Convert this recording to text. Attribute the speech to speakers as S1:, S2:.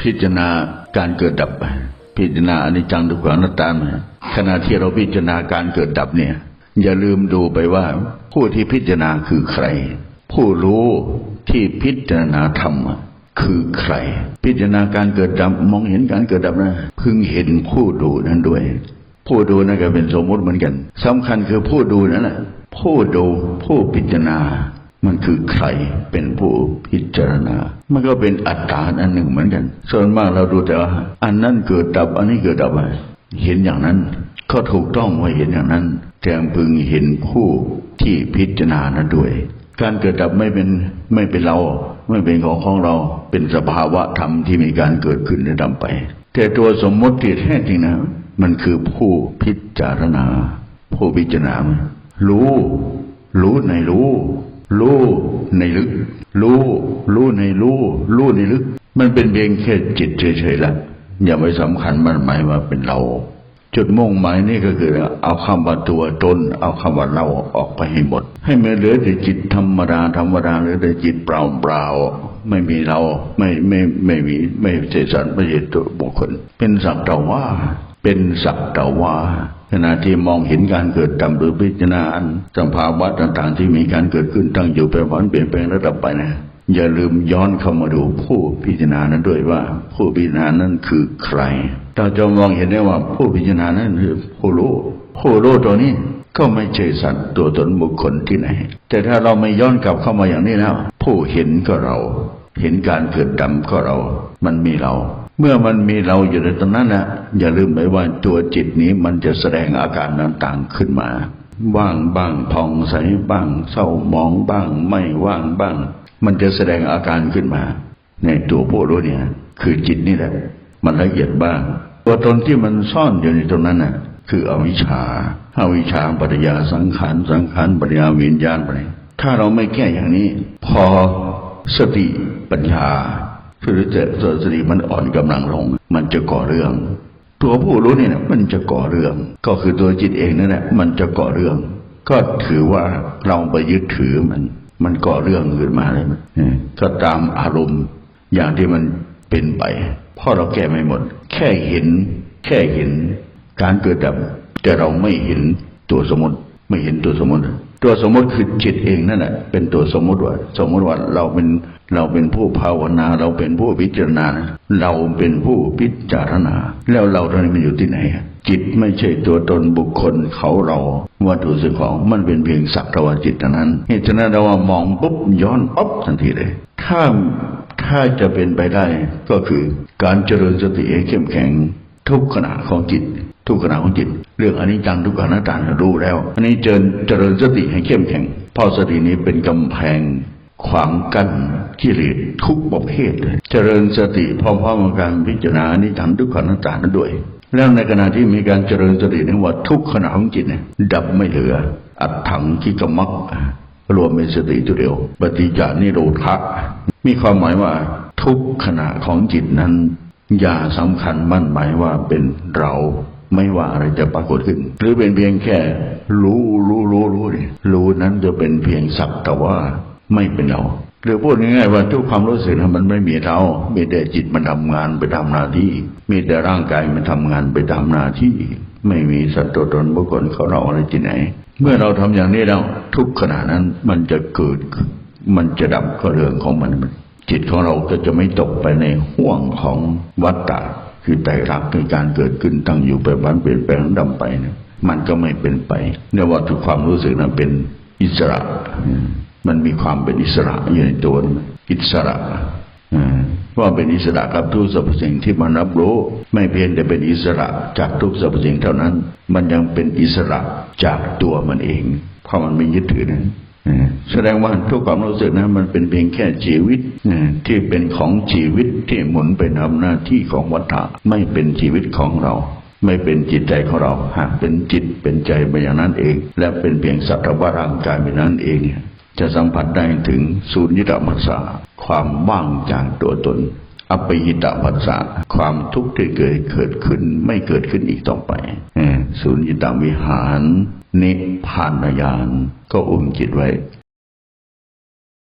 S1: พิจารณาการเกิดดับ พิจารณาอนิจจังทุกขังอนัตตาขณะที่เราพิจารณาการเกิดดับเนี่ย อย่าลืมดูไปว่า ผู้ที่พิจารณาคือใคร ผู้รู้ที่พิจารณาธรรมคือใคร พิจารณาการเกิดดับมองเห็นการเกิดดับนะพึงเห็นผู้ดูนั้นด้วย ผู้ดูนั่นก็เป็นสมมติเหมือนกันสำคัญคือผู้ดูนั่นแหละผู้ดูผู้พิจารณา มันคือใครเป็นผู้พิจารณา มันก็เป็นอัตตาอันหนึ่งเหมือนกัน ส่วนมากเราดูแต่ว่า อันนั้นเกิดดับ อันนี้เกิดดับไปเห็นอย่างนั้น ก็ถูกต้องว่าเห็นอย่างนั้นแต่พึงเห็นผู้ที่พิจารณานั้นด้วย การเกิดดับไม่เป็นไม่เป็นเรา ไม่เป็นของของเรา เป็นสภาวะธรรมที่มีการเกิดขึ้นและดับไป แต่ตัวสมมติที่แท้จริงนะ มันคือผู้พิจารณา ผู้พิจารณา รู้ รู้ในรู้ รู้ในลึก รู้ รู้ในรู้ รู้ในลึก มันเป็นเพียงแค่จิตเฉยๆละอย่าไปสำคัญมันหมายว่าเป็นเรา จุดมุ่งหมายนี่ก็คือ เอาคำว่าตัวตน เอาคำว่าเราออกไปให้หมด ให้มันเหลือแต่จิตธรรมดาธรรมดาเหลือแต่จิตเปล่าเปล่าๆไม่มีเราไม่ไม่ไม่มีไม่ใช่สัตว์ไม่ใช่ตัวบุคคล เป็นสักแต่ว่า เป็นสักแต่ว่า ขณะที่มองเห็นการเกิดดับหรือพิจารณาอันสภาวะต่างๆ ที่มีการเกิดขึ้นตั้งอยู่แปรผันเปลี่ยนแปลงระดับไปนะ อย่าลืมย้อนเข้ามาดูผู้พิจารณานั้นด้วยว่า ผู้พิจารณานั้นคือใคร เราจะมองเห็นได้ว่าผู้พิจารณานั้นคือผู้รู้ผู้รู้ตัวนี้ก็ไม่ใช่สัตว์ตัวตนบุคคลที่ไหน แต่ถ้าเราไม่ย้อนกลับเข้ามาอย่างนี้แล้วผู้เห็นก็เรา เห็นการเกิดดำก็เรา มันมีเรา เมื่อมันมีเราอยู่ในตรงนั้นนะอย่าลืมไปว่าตัวจิตนี้มันจะแสดงอาการต่างๆขึ้นมา ว่างบ้างผ่องใสบ้าง เศร้าหมองบ้าง ไม่ว่างบ้าง มันจะแสดงอาการขึ้นมา ในตัวผู้รู้เนี่ย คือจิตนี่แหละ มันละเอียดบ้าง ตัวตนที่มันซ่อนอยู่ในตรงนั้นน่ะ คืออวิชชาอวิชชาปัญญาสังขารสังขารปัญญาวิญญาณไปถ้าเราไม่แก้อย่างนี้ พอสติปัญญา คือจะสติมันอ่อนกำลังลง มันจะก่อเรื่อง ตัวผู้รู้เนี่ยนะมันจะก่อเรื่อง ก็คือตัวจิตเองนั่นแหละมันจะก่อเรื่อง ก็ถือว่าเราไปยึดถือมัน มันก่อเรื่องขึ้นมาเลยมันก็ตามอารมณ์อย่างที่มันเป็นไปเพราะเราแก้ไม่หมด แค่เห็น แค่เห็น การเกิดดับแต่เราไม่เห็นตัวสมมติ ไม่เห็นตัวสมมติ ตัวสมมติคือจิตเองนั่นแหละเป็นตัวสมมติว่า สมมติว่าเราเป็นเราเป็นผู้ภาวนา เราเป็นผู้พิจารณา เราเป็นผู้พิจารณา แล้วเราตอนนี้มันอยู่ที่ไหน จิตไม่ใช่ตัวตนบุคคลเขาเราวัตถุสิ่งของมันเป็นเพียงสักแต่ว่าจิตเท่านั้นเหตุฉะนั้นเราว่ามองปุ๊บย้อนปั๊บทันทีเลย ถ้าถ้าจะเป็นไปได้ก็คือการเจริญสติเข้มแข็งทุกขณะของจิต ทุกขณะของจิต เรื่องอนิจจังทุกขังนัตตารู้แล้ว อันนี้เจริญเจริญสติให้เข้มแข็งเพราะสตินี้เป็นกำแพงขวางกั้นกิเลสทุกประเภทเลยเจริญสติพร้อมๆกับการพิจารณาอนิจจังทุกขังนัตตานั้นด้วย แล้วในขณะที่มีการเจริญสตินั้นว่าทุกขณะของจิตเนี่ยดับไม่เหลือ อัดถังกิกมักรวมเป็นสติตัวเดียวปฏิจจานิโรธะมีความหมายว่าทุกขณะของจิตนั้น อย่าสำคัญมั่นหมายว่าเป็นเรา ไม่ว่าอะไรจะปรากฏขึ้น หรือเป็นเพียงแค่ รู้รู้รู้รู้นี่รู้นั้นจะเป็นเพียงสักแต่ว่าไม่เป็นเราหรือพูดง่ายๆว่าทุกความรู้สึกมันไม่มีเรา มีแต่จิตมันทำงานไปทำหน้าที่ มีแต่ร่างกายมันทำงานไปทำหน้าที่ ไม่มีสัตว์ตัวตนบุคคลเขาเราอะไรที่ไหน เมื่อเราทำอย่างนี้แล้วทุกขณะนั้นมันจะเกิด มันจะดับก็เรื่องของมัน จิตของเราก็จะไม่ตกไปในห่วงของวัฏฏะ คือไตรลักษณ์ในการเกิดขึ้นตั้งอยู่ไปวันเปลี่ยนแปลงดำไปเนะมันก็ไม่เป็นไปเนื่องว่าทุกความรู้สึกนั้นเป็นอิสระ มันมีความเป็นอิสระอยู่ในตัวอิสระว่าเป็นอิสระกับทุกสรรพสิ่งที่มันรับรู้ ไม่เพียงแต่เป็นอิสระจากทุกสรรพสิ่งเท่านั้น มันยังเป็นอิสระจากตัวมันเองเพราะมันไม่ยึดถือนั้น แสดงว่าทุกความรู้สึกนั้นมันเป็นเพียงแค่ชีวิตที่เป็นของชีวิตที่หมุนไปทำหน้าที่ของวัฏฏะไม่เป็นชีวิตของเรา ไม่เป็นจิตใจของเราหากเป็นจิตเป็นใจไปอย่างนั้นเอง และเป็นเพียงสัตว์ร่างกายไปนั้นเองจะสัมผัสได้ถึงสูญยิตมัสสาความว่างจากตัวตนอปยิตาภัสสะความทุกข์ที่เกิดเกิดขึ้นไม่เกิดขึ้นอีกต่อไปสูญยิตวิหาร นิพพานญาณ ก็อุ้มจิตไว้